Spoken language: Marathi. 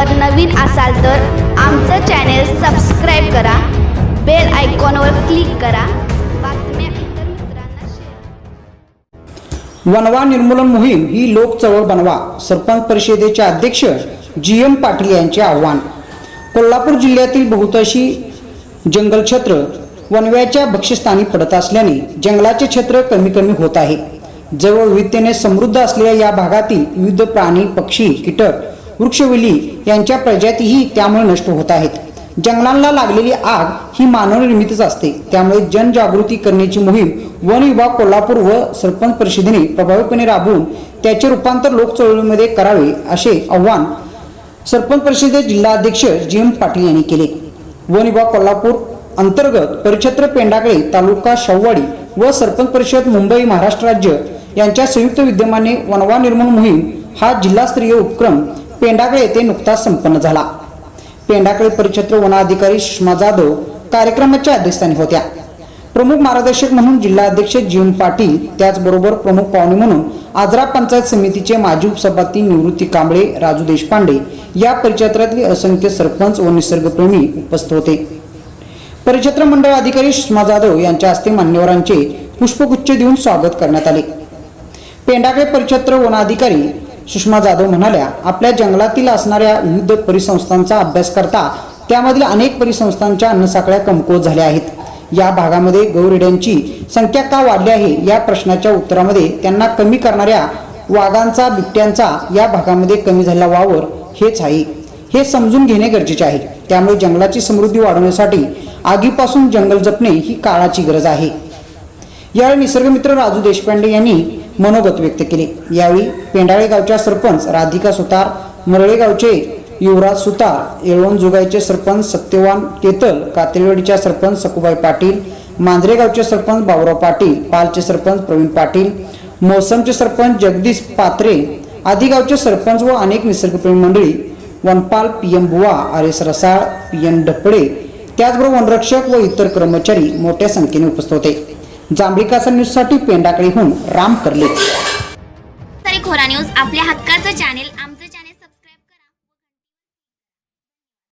चॅनलवर नवीन असाल तर आमचं चॅनेल सबस्क्राईब करा. बेल आयकॉनवर क्लिक करा. वनवा निर्मूलन मोहीम ही लोक चळवळ बनवा सरपंच परिषदेचे अध्यक्ष जी एम पाटील यांचे आव्हान. कोल्हापूर जिल्ह्यातील बहुतांशी जंगल छत्र वनव्याच्या भक्ष्यस्थानी पडत असल्याने जंगलाचे क्षेत्र कमी कमी होत आहे. जवळ विविधतेने समृद्ध असलेल्या या भागातील विविध प्राणी पक्षी कीटक वृक्षवेली यांच्या प्रजातीही त्यामुळे नष्ट होत आहेत. जंगलांना लागलेली आग ही मानवनिर्मितीच असते. त्यामुळे जनजागृती करण्याची मोहीम वन विभाग कोल्हापूर व सरपंच परिषदेने प्रभावीपणे राबवून त्याचे रूपांतर लोकचळवळीमध्ये करावे असे आव्हान सरपंच परिषदेचे जिल्हाध्यक्ष जी एम पाटील यांनी केले. वन विभाग कोल्हापूर अंतर्गत परिक्षेत्र पेंडाकळे तालुका शाहूवाडी व सरपंच परिषद मुंबई महाराष्ट्र राज्य यांच्या संयुक्त विद्यमाने वनवा निर्मूलन मोहीम हा जिल्हास्तरीय उपक्रम पेंडाकळे येथे नुकताच संपन्न झाला. पेंडाकळे परिक्षेत्र वनाधिकारी सुषमा जाधव कार्यक्रमाच्या अध्यक्षस्थानी होत्या. प्रमुख मार्गदर्शक म्हणून जिल्हाध्यक्ष जीवन पाटील त्याचबरोबर प्रमुख पाहुणे म्हणून आजरा पंचायत समितीचे माजी उपसभापती निवृत्ती कांबळे राजू देशपांडे या परिक्षेत्रातले असंख्य सरपंच व निसर्गप्रेमी उपस्थित होते. परिक्षेत्र मंडळ अधिकारी सुषमा जाधव यांच्या हस्ते मान्यवरांचे पुष्पगुच्छ देऊन स्वागत करण्यात आले. पेंडाकळे परिक्षेत्र वनाधिकारी सुषमा जाधव म्हणाल्या आपल्या जंगलातील असणाऱ्या विविध परिसंस्थांचा अभ्यास करता त्यामधील अनेक परिसंस्थांच्या अन्नसाखळ्या कमकुवत झाल्या आहेत. या भागामध्ये गौरेड्यांची संख्या का वाढली आहे या प्रश्नाच्या उत्तरामध्ये त्यांना कमी करणाऱ्या वाघांचा बिबट्यांचा या भागामध्ये कमी झालेला वावर हेच आहे. हे समजून घेणे गरजेचे आहे. त्यामुळे जंगलाची समृद्धी वाढवण्यासाठी आगीपासून जंगल जपणे ही काळाची गरज आहे. यावेळी निसर्गमित्र राजू देशपांडे यांनी मनोगत व्यक्त केले. यावेळी पेंडाळे गावच्या सरपंच राधिका सुतार मरळेगावचे युवराज सुतार येळवण जुगाईचे सरपंच सत्यवान केतल कातेवाडीच्या सरपंच सकुबाई पाटील मांजरेगावचे सरपंच बाबुराव पाटील पालचे सरपंच प्रवीण पाटील मोसमचे सरपंच जगदीश पात्रे आदी गावचे सरपंच व अनेक निसर्गप्रेमी मंडळी वनपाल P M Buwa R S Rasal P M Dhapale त्याचबरोबर वनरक्षक व इतर कर्मचारी मोठ्या संख्येने उपस्थित होते. जांभळीकाचा न्यूजसाठी पेंडाकडेहून राम करले. खोरा न्यूज आपल्या हक्काचं चॅनेल